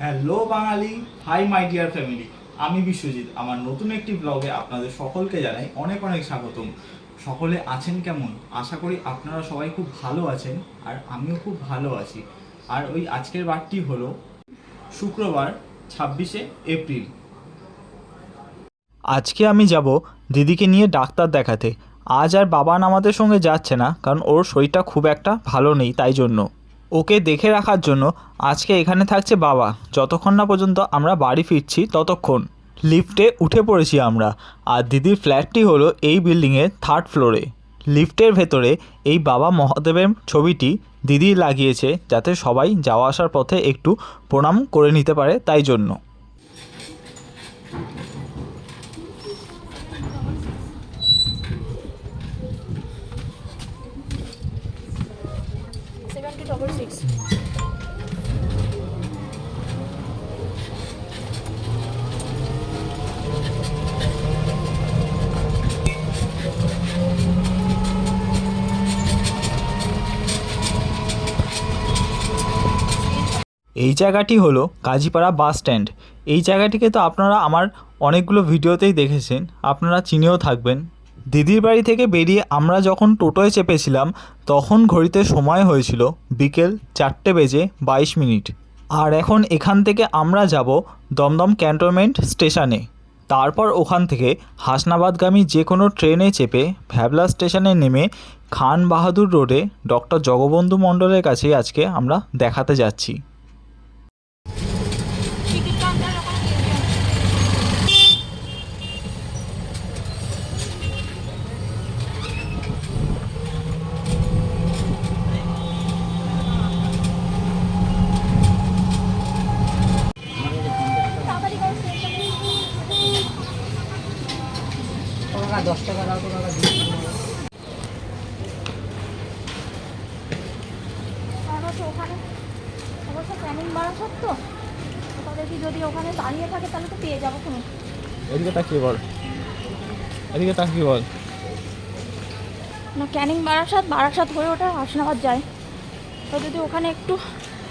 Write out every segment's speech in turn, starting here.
Hello Bangali, hi my dear family. আমি বিশ্বজিৎ, আমার নতুন একটি ব্লগে আপনাদের সকলকে জানাই অনেক অনেক স্বাগতম। সকলে আছেন কেমন? আশা করি আপনারা সবাই খুব ভালো আছেন আর আমিও খুব ভালো আছি। আর ওই আজকের বারটি হলো শুক্রবার, ছাব্বিশে এপ্রিল। আজকে আমি যাব দিদিকে নিয়ে ডাক্তার দেখাতে। আজ আর বাবান আমাদের সঙ্গে যাচ্ছে না, কারণ ওর শরীরটা খুব একটা ভালো নেই, তাই জন্য। ওকে দেখে রাখার জন্য আজকে এখানে থাকছে বাবা। যতক্ষণ না পর্যন্ত আমরা বাড়ি ফিরছি, ততক্ষণ। লিফটে উঠে পড়েছি আমরা। আর দিদির ফ্ল্যাটটি হলো এই বিল্ডিংয়ের থার্ড ফ্লোরে। লিফটের ভেতরে এই বাবা মহাদেবের ছবিটি দিদি লাগিয়েছে যাতে সবাই যাওয়া আসার পথে একটু প্রণাম করে নিতে পারে তাই জন্য। এই জায়গাটি হলো কাজীপাড়া বাস স্ট্যান্ড। এই জায়গাটিকে তো আপনারা আমার অনেকগুলো ভিডিওতেই দেখেছেন। আপনারা চিনেও থাকবেন। দিদির বাড়ি থেকে বেরিয়ে আমরা যখন টোটোয় চেপেছিলাম, তখন ঘড়িতে সময় হয়েছিল বিকেল চারটে বেজে বাইশ মিনিট। আর এখন এখান থেকে আমরা যাব দমদম ক্যান্টনমেন্ট স্টেশনে। তারপর ওখান থেকে হাসনাবাদগামী যে কোনো ট্রেনে চেপে ভ্যাবলা স্টেশনে নেমে খান বাহাদুর রোডে ডক্টর জগবন্ধু মণ্ডলের কাছে আজকে আমরা দেখাতে যাচ্ছি টিকিট কাউন্টার ওখানে দিয়ে দিও। তাড়াতাড়ি করো, station এ। টাকা দশ টাকা দাও তো টাকা দিচ্ছি আর হচ্ছে ওখানে অবশ্য ক্যানিং বারাসাত তো ওটা দেখি যদি ওখানে দাঁড়িয়ে থাকে তাহলে তো পেয়ে যাব তুমি এদিকে তাকিয়ে বল। এদিকে তাকিয়ে বল। না ক্যানিং বারাসাত বারাসাত হয়ে ওটা হাসনাবাদ যায়। তো যদি ওখানে একটু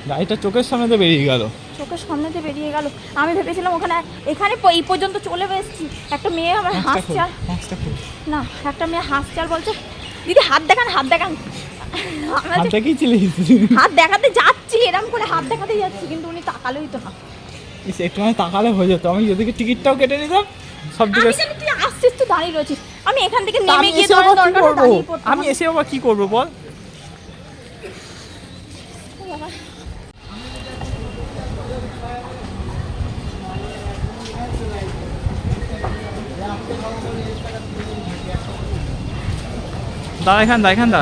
গাড়িটা চোখের সামনে তো বেরিয়ে গেল। চোখের সামনে দিয়ে বেরিয়ে গেল। আমি ভেবেছিলাম ওখানে এখানে এই পর্যন্ত চলে এসেছি। একটা মেয়ে আমার হাসছে না একটা মেয়ে হাসছে আর বলছে দিদি হাত দেখান হাত দেখান। হাত দেখাতে যাচ্ছি এরকম করে হাত দেখাতে যাচ্ছি। কিন্তু উনি তাকালোই তো না। একটু মানে তাকালে হয়ে যেত। আমি যদি টিকিটটাও কেটে নিতাম সব দিকে তুই আসছিস তুই দাঁড়িয়ে রয়েছিস। আমি এখান থেকে নেমে গিয়ে তোমার দরকার আমি এসে আবার কি করব বল? দাঁড়া এখান দা এখান দা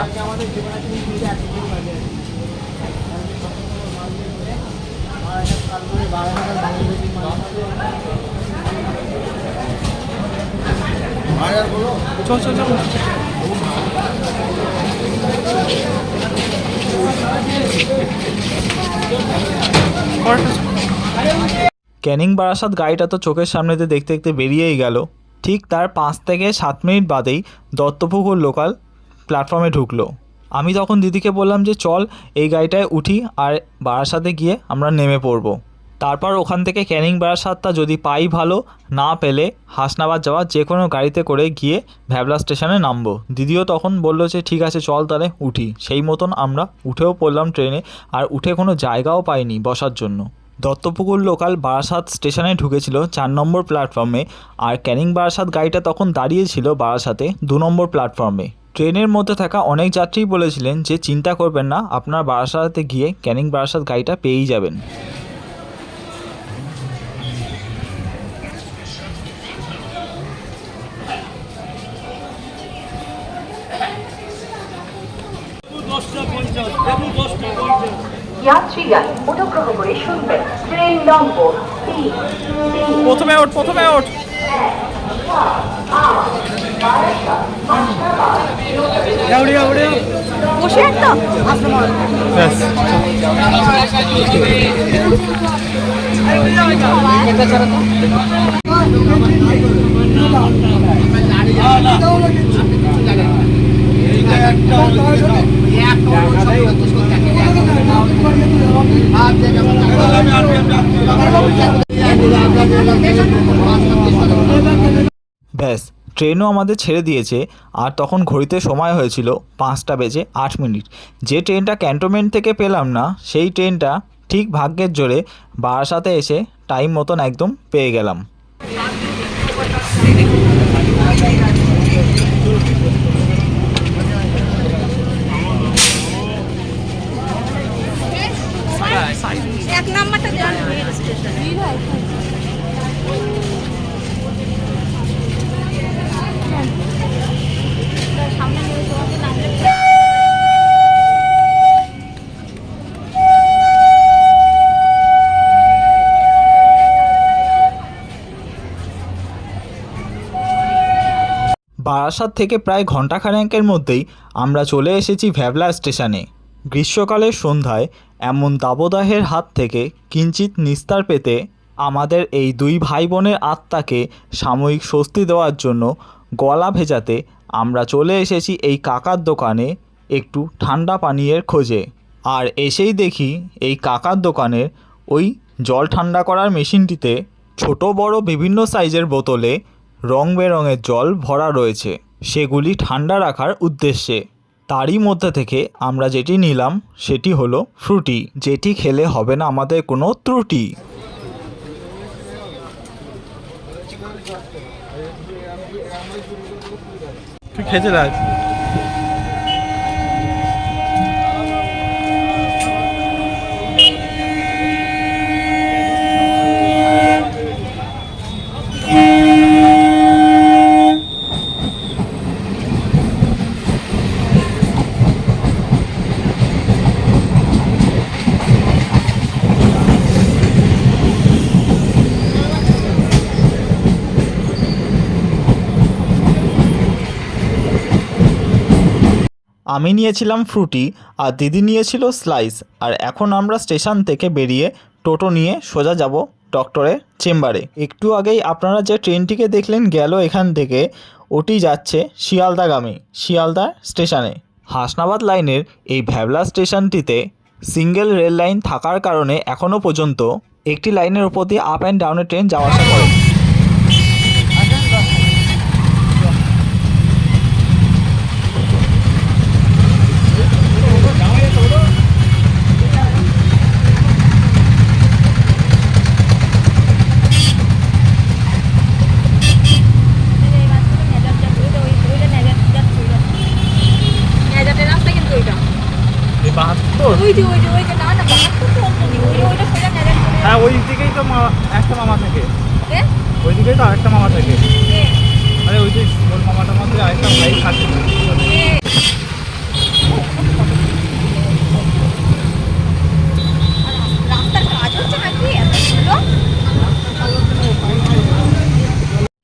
ক্যানিং বারাসাত গাড়িটা তো চোখের সামনে দিয়ে দেখতে দেখতে বেরিয়েই গেল। ঠিক তার পাঁচ থেকে সাত মিনিট বাদেই দত্তপুকুর লোকাল প্ল্যাটফর্মে ঢুকলো। আমি তখন দিদিকে বললাম যে, চল, এই গাড়িটায় উঠি আর বারাসাতে গিয়ে আমরা নেমে পড়ব। তারপর ওখান থেকে ক্যানিং বারাসাতটা যদি পাই ভালো, না পেলে হাসনাবাদ যাওয়ার যে কোনো গাড়িতে করে গিয়ে ভ্যাবলা স্টেশনে নামবো। দিদিও তখন বলল যে, ঠিক আছে, চল তাহলে উঠি। সেই মতন আমরা উঠেও পড়লাম ট্রেনে আর উঠে কোনো জায়গাও পাইনি বসার জন্য। দত্তপুকুর লোকাল বারাসাত স্টেশনে ঢুকেছিল চার নম্বর প্ল্যাটফর্মে আর ক্যানিং বারাসাত গাড়িটা তখন দাঁড়িয়েছিল বারাসাতে দু নম্বর প্ল্যাটফর্মে। ট্রেনের মধ্যে থাকা অনেক যাত্রী বলেছিলেন যে, চিন্তা করবেন না, আপনার বারাসাতে গিয়ে ক্যানিং বারাসাত গাড়িটা পেয়েই যাবেন। প্রথমে ওঠ বসে একদম এটা ছাড়া তো একটা ব্যাস, ট্রেনও আমাদের ছেড়ে দিয়েছে, আর তখন ঘড়িতে সময় হয়েছিল পাঁচটা বেজে আট মিনিট। যে ট্রেনটা ক্যান্টনমেন্ট থেকে পেলাম না, সেই ট্রেনটা ঠিক ভাগ্যের জোরে বারাসাতে এসে টাইম মতন একদম পেয়ে গেলাম এক বারাসাত থেকে প্রায় ঘণ্টাখানেকের মধ্যেই আমরা চলে এসেছি ভ্যাবলা স্টেশনে। গ্রীষ্মকালের সন্ধ্যায় এমন দাবদাহের হাত থেকে কিঞ্চিত নিস্তার পেতে আমাদের এই দুই ভাই বোনের আত্মাকে সাময়িক স্বস্তি দেওয়ার জন্য গলা ভেজাতে আমরা চলে এসেছি এই কাকার দোকানে একটু ঠান্ডা পানীয়ের খোঁজে। আর এসেই দেখি এই কাকার দোকানের ওই জল ঠান্ডা করার মেশিনটিতে ছোট, বড়, বিভিন্ন সাইজের বোতলে রং বেরঙের জল ভরা রয়েছে। সেগুলি ঠান্ডা রাখার উদ্দেশ্যে। তারই মধ্যে থেকে আমরা যেটি নিলাম, সেটি হলো ফ্রুটি, যেটি খেলে হবে না আমাদের কোনো ত্রুটি। তুই আমি নিয়েছিলাম ফ্রুটি আর দিদি নিয়েছিল স্লাইস। আর এখন আমরা স্টেশন থেকে বেরিয়ে টোটো নিয়ে সোজা যাব ডক্টরের চেম্বারে। একটু আগেই আপনারা যে ট্রেনটিকে দেখলেন গেল এখান থেকে, ওটি যাচ্ছে শিয়ালদাগামী, শিয়ালদা স্টেশনে। হাসনাবাদ লাইনের এই ভ্যাবলা স্টেশনটিতে সিঙ্গেল রেল লাইন থাকার কারণে এখনও পর্যন্ত একটি লাইনের উপর দিয়ে আপ অ্যান্ড ডাউনের ট্রেন যাওয়া আসা করে ওই যে ওই যে ওই যে না না বাহাত্তর তো অল্প নেই। ওই ওইটা সোজা নেজার হ্যাঁ ওই দিকেই তো মা- একটা মামা থাকে। ওই দিকেই তো আরেকটা মামা থাকে। আরে ওই যে ওর মামাটার মধ্যে আরেকটা ভাই থাকে।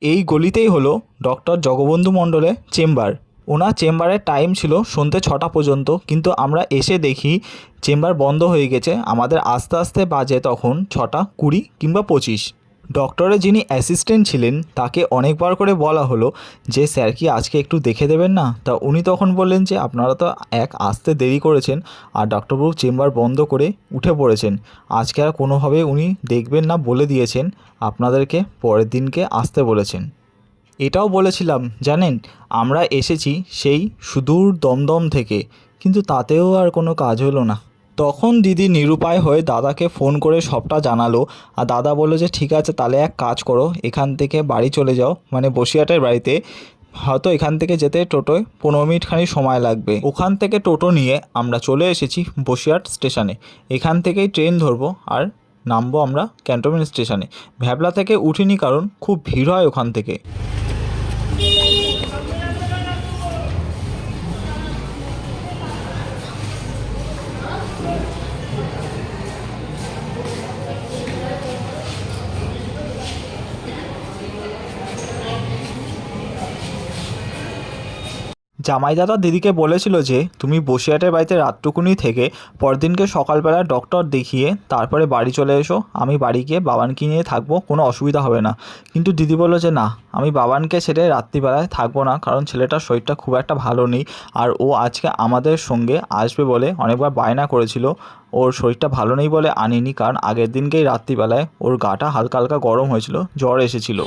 এই গলিতেই হলো ডক্টর জগবন্ধু মণ্ডলের চেম্বার। ওনার চেম্বারের টাইম ছিল সন্ধ্যে ছটা পর্যন্ত, কিন্তু আমরা এসে দেখি চেম্বার বন্ধ হয়ে গেছে। আমাদের আস্তে আস্তে বাজে তখন ছটা কুড়ি কিংবা পঁচিশ। ডক্টরের যিনি অ্যাসিস্ট্যান্ট ছিলেন, তাকে অনেকবার করে বলা হলো যে, স্যার কি আজকে একটু দেখে দেবেন না? তা উনি তখন বললেন যে, আপনারা তো এক আসতে দেরি করেছেন আর ডক্টরবাবু চেম্বার বন্ধ করে উঠে পড়েছেন। আজকে আর কোনোভাবে উনি দেখবেন না বলে দিয়েছেন। আপনাদেরকে পরের দিনকে আসতে বলেছেন। এটাও বলেছিলাম, জানেন, আমরা এসেছি সেই সুদূর দমদম থেকে, কিন্তু তাতেও আর কোনো কাজ হলো না। তখন দিদি নিরুপায় হয়ে দাদাকে ফোন করে সবটা জানালো, আর দাদা বলল যে, ঠিক আছে, তাহলে এক কাজ করো, এখান থেকে বাড়ি চলে যাও মানে বসিয়াটের বাড়িতে। হয়তো এখান থেকে যেতে টোটোয় পনেরো মিনিটখানি সময় লাগবে। ওখান থেকে টোটো নিয়ে আমরা চলে এসেছি বসিরহাট স্টেশনে। এখান থেকেই ট্রেন ধরবো, আর নামবো আমরা ক্যান্টনমেন্ট স্টেশনে। ভ্যাবলা থেকে উঠিনি কারণ খুব ভিড় হয় ওখান থেকে। Thank you. জামাইদাদা দিদিকে বলেছিল যে, তুমি বসিয়াটের বাড়িতে রাতটুকুনি থেকে পরদিনকে সকালবেলা ডক্টর দেখিয়ে তারপরে বাড়ি চলে এসো। আমি বাড়ি গিয়ে বাবানকে নিয়ে থাকব, কোনো অসুবিধা হবে না। কিন্তু দিদি বলল যে, না, আমি বাবানকে ছেড়ে রাত্রিবেলায় থাকব না, কারণ ছেলেটার শরীরটা খুব একটা ভালো নেই আর ও আজকে আমাদের সঙ্গে আসবে বলে অনেকবার বায়না করেছিল। ওর শরীরটা ভালো নেই বলে আনিনি, কারণ আগের দিনকেই রাত্রিবেলায় ওর গাটা হালকা হালকা গরম হয়েছিল, জ্বর এসেছিল।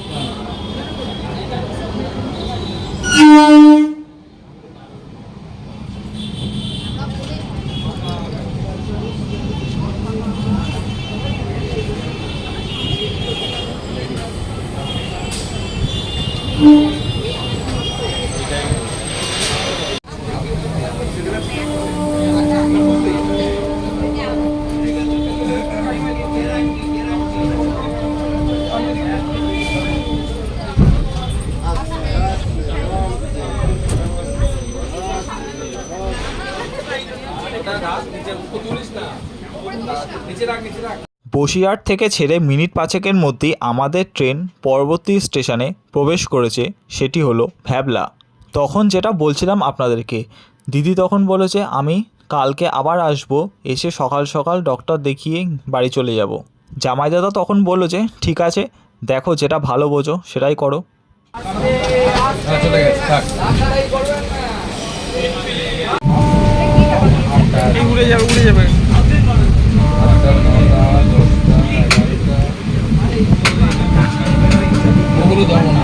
বসিরহাট থেকে ছেড়ে মিনিট পাঁচেকের মধ্যেই আমাদের ট্রেন পরবর্তী স্টেশনে প্রবেশ করেছে সেটি হলো ভ্যাবলা। তখন যেটা বলছিলাম আপনাদেরকে দিদি তখন বলেছে আমি কালকে আবার আসব এসে সকাল সকাল ডক্টর দেখিয়ে বাড়ি চলে যাব। জামাইদাদা তখন বলল যে ঠিক আছে দেখো যেটা ভালো বোঝো সেটাই করো। থাক। উড়ে যাবে উড়ে যাবে। ওগুলো ধরবো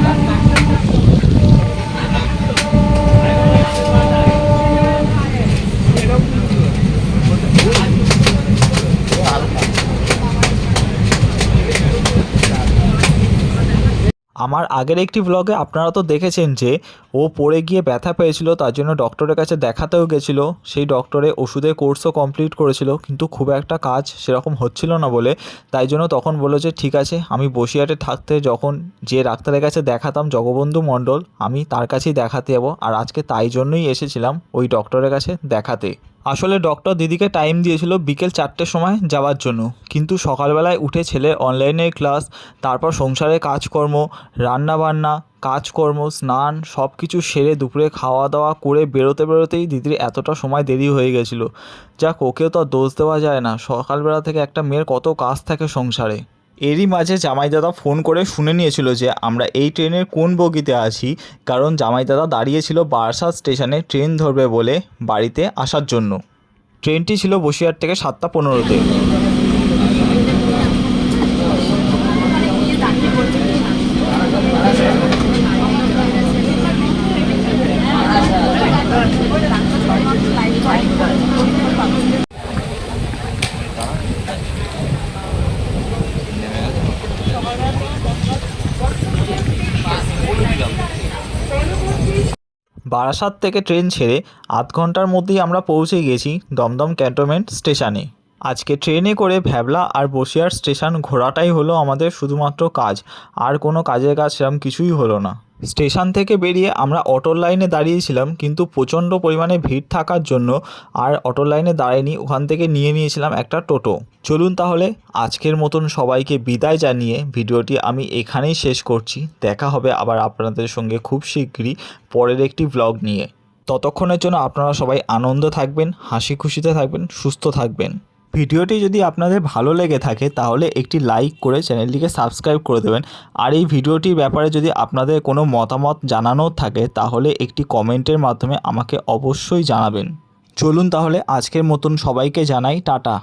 আমার আগের একটি ব্লগে আপনারা তো দেখেছেন যে, ও পড়ে গিয়ে ব্যথা পেয়েছিল, তার জন্য ডক্টরের কাছে দেখাতেও গেছিল। সেই ডক্টরে ওষুধের কোর্সও কমপ্লিট করেছিল, কিন্তু খুব একটা কাজ সেরকম হচ্ছিল না বলে। তাই জন্য তখন বলল যে, ঠিক আছে, আমি বসিয়াটে থাকতে যখন যে ডাক্তারের কাছে দেখাতাম জগবন্ধু মণ্ডল, আমি তার কাছেই দেখাতে যাব। আর আজকে তাই জন্যই এসেছিলাম ওই ডক্টরের কাছে দেখাতে। আসলে ডক্টর দিদিকে টাইম দিয়েছিল বিকেল চারটের সময় যাওয়ার জন্য। কিন্তু সকালবেলায় উঠে ছেলে অনলাইনের ক্লাস তারপর সংসারে কাজকর্ম, রান্নাবান্না, কাজকর্ম, স্নান সব কিছু সেরে দুপুরে খাওয়া দাওয়া করে বেরোতে বেরোতেই দিদির এতটা সময় দেরি হয়ে গেছিল। যাক, ওকেও তো দোষ দেওয়া যায় না। সকালবেলা থেকে একটা মেয়ের কত কাজ থাকে সংসারে। এরই মাঝে জামাইদাদা ফোন করে শুনে নিয়েছিল যে আমরা এই ট্রেনের কোন বগিতে আছি, কারণ জামাইদাদা দাঁড়িয়েছিল বারাসাত স্টেশনে ট্রেন ধরবে বলে বাড়িতে আসার জন্য। ট্রেনটি ছিল বসিরহাট থেকে সাতটা পনেরোতে। বারাসাত থেকে ট্রেন ছেড়ে আধ ঘণ্টার মধ্যেই আমরা পৌঁছে গেছি দমদম ক্যান্টনমেন্ট স্টেশনে। আজকে ট্রেনে করে ভ্যাবলা আর বসিয়ার স্টেশন ঘোরাটাই হলো আমাদের শুধুমাত্র কাজ। আর কোনো কাজের কাজ সেরকম কিছুই হলো না। স্টেশন থেকে বেরিয়ে আমরা অটোর লাইনে দাঁড়িয়েছিলাম, কিন্তু প্রচণ্ড পরিমাণে ভিড় থাকার জন্য আর অটোর লাইনে দাঁড়ায়নি, ওখান থেকে নিয়ে নিয়েছিলাম একটা টোটো। চলুন তাহলে আজকের মতন সবাইকে বিদায় জানিয়ে ভিডিওটি আমি এখানেই শেষ করছি। দেখা হবে আবার আপনাদের সঙ্গে খুব শীঘ্রই পরের একটি ব্লগ নিয়ে। ততক্ষণের জন্য আপনারা সবাই আনন্দ থাকবেন, হাসি খুশিতে থাকবেন, সুস্থ থাকবেন। ভিডিওটি যদি আপনাদের ভালো লেগে থাকে, তাহলে একটি লাইক করে চ্যানেলটিকে সাবস্ক্রাইব করে দেবেন। আর এই ভিডিওটির ব্যাপারে যদি আপনাদের কোনো মতামত জানানো থাকে, তাহলে একটি কমেন্টের মাধ্যমে আমাকে অবশ্যই জানাবেন। চলুন তাহলে আজকের মতন সবাইকে জানাই টাটা।